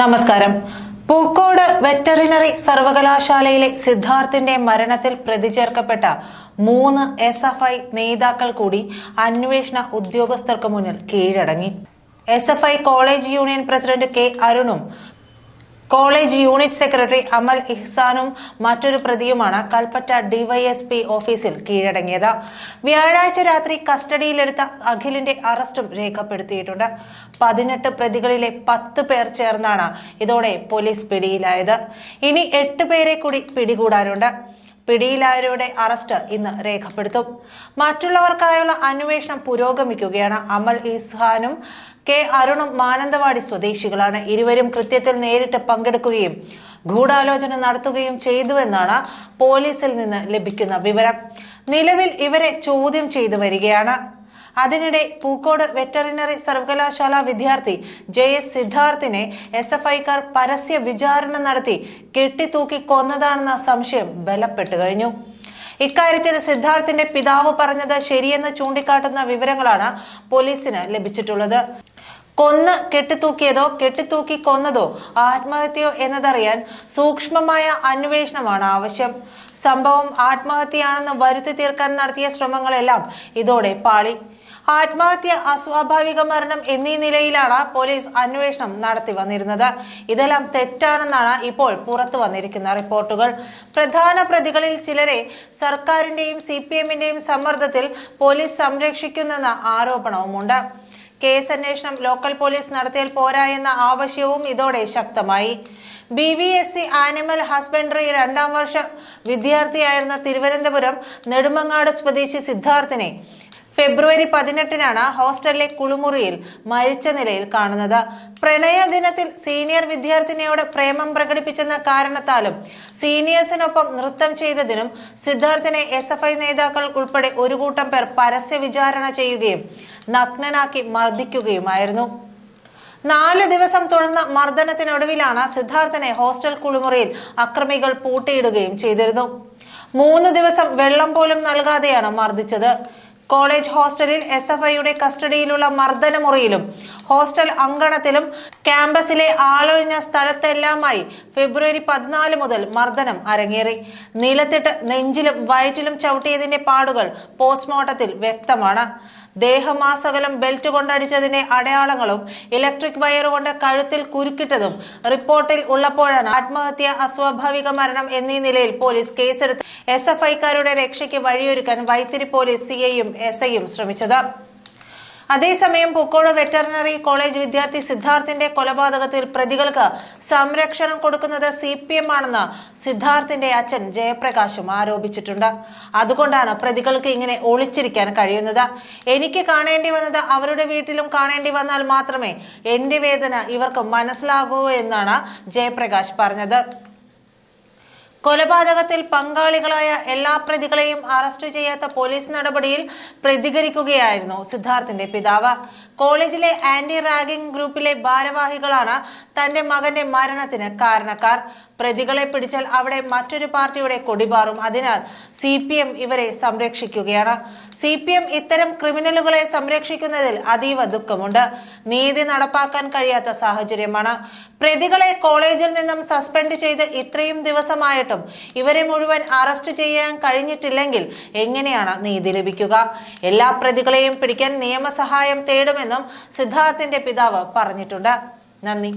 നമസ്കാരം. പൂക്കോട് വെറ്ററിനറി സർവകലാശാലയിലെ സിദ്ധാർത്ഥിന്റെ മരണത്തിൽ പ്രതിചേർക്കപ്പെട്ട മൂന്ന് എസ് എഫ് ഐ നേതാക്കൾ കൂടി അന്വേഷണ ഉദ്യോഗസ്ഥർക്ക് മുന്നിൽ കീഴടങ്ങി. S F I college union president K അരുണും college unit secretary Amal ഇഹ്സാനും മറ്റൊരു പ്രതിയുമാണ് കൽപ്പറ്റ ഡിവൈഎസ്പി ഓഫീസിൽ കീഴടങ്ങിയത്. വ്യാഴാഴ്ച രാത്രി കസ്റ്റഡിയിലെടുത്ത അഖിലിന്റെ അറസ്റ്റും രേഖപ്പെടുത്തിയിട്ടുണ്ട്. പതിനെട്ട് പ്രതികളിലെ പത്ത് പേർ ചേർന്നാണ് ഇതോടെ പോലീസ് പിടിയിലായത്. ഇനി എട്ട് പേരെ കൂടി പിടികൂടാനുണ്ട്. പിടിയിലായവരുടെ അറസ്റ്റ് ഇന്ന് രേഖപ്പെടുത്തും. മറ്റുള്ളവർക്കായുള്ള അന്വേഷണം പുരോഗമിക്കുകയാണ് അമൽ ഇസ്ഹാനും കെ അരുണും മാനന്തവാടി സ്വദേശികളാണ്. ഇരുവരും കൃത്യത്തിൽ നേരിട്ട് പങ്കെടുക്കുകയും ഗൂഢാലോചന നടത്തുകയും ചെയ്തുവെന്നാണ് പോലീസിൽ നിന്ന് ലഭിക്കുന്ന വിവരം. നിലവിൽ ഇവരെ ചോദ്യം ചെയ്തു വരികയാണ്. അതിനിടെ പൂക്കോട് വെറ്ററിനറി സർവകലാശാല വിദ്യാർത്ഥി ജെ എസ് സിദ്ധാർത്ഥിനെ എസ് എഫ് ഐക്കാർ പരസ്യ വിചാരണ നടത്തി കെട്ടിത്തൂക്കി കൊന്നതാണെന്ന സംശയം ബലപ്പെട്ടു കഴിഞ്ഞു. ഇക്കാര്യത്തിൽ സിദ്ധാർത്ഥിന്റെ പിതാവ് പറഞ്ഞത് ശരിയെന്ന് ചൂണ്ടിക്കാട്ടുന്ന വിവരങ്ങളാണ് പോലീസിന് ലഭിച്ചിട്ടുള്ളത്. കൊന്ന് കെട്ടിത്തൂക്കിയതോ കെട്ടിത്തൂക്കി കൊന്നതോ ആത്മഹത്യയോ എന്നതറിയാൻ സൂക്ഷ്മമായ അന്വേഷണമാണ് ആവശ്യം. സംഭവം ആത്മഹത്യയാണെന്ന് വരുത്തി തീർക്കാൻ നടത്തിയ ശ്രമങ്ങളെല്ലാം ഇതോടെ പാളി. ആത്മഹത്യ അസ്വാഭാവിക മരണം എന്നീ നിലയിലാണ് പോലീസ് അന്വേഷണം നടത്തി വന്നിരുന്നത്. ഇതെല്ലാം തെറ്റാണെന്നാണ് ഇപ്പോൾ പുറത്തു വന്നിരിക്കുന്ന റിപ്പോർട്ടുകൾ. പ്രധാന പ്രതികളിൽ ചിലരെ സർക്കാരിന്റെയും സി പി എമ്മിന്റെയും സമ്മർദ്ദത്തിൽ പോലീസ് സംരക്ഷിക്കുന്നെന്ന ആരോപണവുമുണ്ട്. കേസ് അന്വേഷണം ലോക്കൽ പോലീസ് നടത്തിയാൽ പോരാ എന്ന ആവശ്യവും ഇതോടെ ശക്തമായി. B V S C animal husbandry രണ്ടാം വർഷ വിദ്യാർത്ഥിയായിരുന്ന തിരുവനന്തപുരം നെടുമങ്ങാട് സ്വദേശി സിദ്ധാർത്ഥിനെ ഫെബ്രുവരി പതിനെട്ടിനാണ് ഹോസ്റ്റലിലെ കുളിമുറിയിൽ മരിച്ച നിലയിൽ കാണുന്നത്. പ്രണയ ദിനത്തിൽ സീനിയർ വിദ്യാർത്ഥിനിയോട് പ്രേമം പ്രകടിപ്പിച്ചെന്ന കാരണത്താലും സീനിയേഴ്സിനൊപ്പം നൃത്തം ചെയ്തതിനും സിദ്ധാർത്ഥിനെ എസ് എഫ് ഐ നേതാക്കൾ ഉൾപ്പെടെ ഒരു കൂട്ടം പേർ പരസ്യ വിചാരണ ചെയ്യുകയും നഗ്നനാക്കി മർദ്ദിക്കുകയുമായിരുന്നു. നാല് ദിവസം തുടർന്ന മർദ്ദനത്തിനൊടുവിലാണ് സിദ്ധാർത്ഥനെ ഹോസ്റ്റൽ കുളിമുറിയിൽ അക്രമികൾ പൂട്ടിയിടുകയും ചെയ്തിരുന്നു. മൂന്ന് ദിവസം വെള്ളം പോലും നൽകാതെയാണ് മർദ്ദിച്ചത്. കോളേജ് ഹോസ്റ്റലിൽ എസ് എഫ് ഐയുടെ കസ്റ്റഡിയിലുള്ള മർദ്ദന മുറിയിലും ഹോസ്റ്റൽ അങ്കണത്തിലും ക്യാമ്പസിലെ ആളൊഴിഞ്ഞ സ്ഥലത്തെല്ലാമായി ഫെബ്രുവരി പതിനാല് മുതൽ മർദ്ദനം അരങ്ങേറി. നിലത്തിട്ട് നെഞ്ചിലും വയറ്റിലും ചവിട്ടിയതിന്റെ പാടുകൾ പോസ്റ്റ്മോർട്ടത്തിൽ വ്യക്തമാണ്. ദേഹമാസകലം ബെൽറ്റ് കൊണ്ടടിച്ചതിന്റെ അടയാളങ്ങളും ഇലക്ട്രിക് വയർ കൊണ്ട് കഴുത്തിൽ കുരുക്കിട്ടതും റിപ്പോർട്ടിൽ ഉള്ളപ്പോഴാണ് ആത്മഹത്യ അസ്വാഭാവിക മരണം എന്നീ നിലയിൽ പോലീസ് കേസെടുത്ത് എസ് എഫ് ഐക്കാരുടെ രക്ഷയ്ക്ക് വഴിയൊരുക്കാൻ വൈത്തിരി പോലീസ് സിഐയും എസ് ഐയും ശ്രമിച്ചത്. അതേസമയം പൂക്കോട് വെറ്ററിനറി കോളേജ് വിദ്യാർത്ഥി സിദ്ധാർത്ഥിന്റെ കൊലപാതകത്തിൽ പ്രതികൾക്ക് സംരക്ഷണം കൊടുക്കുന്നത് സി പി എം ആണെന്ന് സിദ്ധാർത്ഥിന്റെ അച്ഛൻ ജയപ്രകാശും ആരോപിച്ചിട്ടുണ്ട്. അതുകൊണ്ടാണ് പ്രതികൾക്ക് ഇങ്ങനെ ഒളിച്ചിരിക്കാൻ കഴിയുന്നത്. എനിക്ക് കാണേണ്ടി വന്നത് അവരുടെ വീട്ടിലും കാണേണ്ടി വന്നാൽ മാത്രമേ എന്റെ വേദന ഇവർക്ക് മനസ്സിലാകൂ എന്നാണ് ജയപ്രകാശ് പറഞ്ഞത്. കൊലപാതകത്തിൽ പങ്കാളികളായ എല്ലാ പ്രതികളെയും അറസ്റ്റ് ചെയ്യാത്ത പോലീസ് നടപടിയിൽ പ്രതികരിക്കുകയായിരുന്നു സിദ്ധാർത്ഥിന്റെ പിതാവ്. കോളേജിലെ ആന്റി റാഗിംഗ് ഗ്രൂപ്പിലെ ഭാരവാഹികളാണ് തന്റെ മകന്റെ മരണത്തിന് കാരണക്കാർ. പ്രതികളെ പിടിച്ചാൽ അവിടെ മറ്റൊരു പാർട്ടിയുടെ കൊടിപാറും. അതിനാൽ സി പി എം ഇവരെ സംരക്ഷിക്കുകയാണ്. സി പി എം ഇത്തരം ക്രിമിനലുകളെ സംരക്ഷിക്കുന്നതിൽ അതീവ ദുഃഖമുണ്ട്. നീതി നടപ്പാക്കാൻ കഴിയാത്ത സാഹചര്യമാണ്. പ്രതികളെ കോളേജിൽ നിന്നും സസ്പെൻഡ് ചെയ്ത് ഇത്രയും ദിവസമായിട്ടും ഇവരെ മുഴുവൻ അറസ്റ്റ് ചെയ്യാൻ കഴിഞ്ഞിട്ടില്ലെങ്കിൽ എങ്ങനെയാണ് നീതി ലഭിക്കുക? എല്ലാ പ്രതികളെയും പിടിക്കാൻ നിയമസഹായം തേടുമെന്നും സിദ്ധാർത്ഥിന്റെ പിതാവ് പറഞ്ഞിട്ടുണ്ട്. നന്ദി.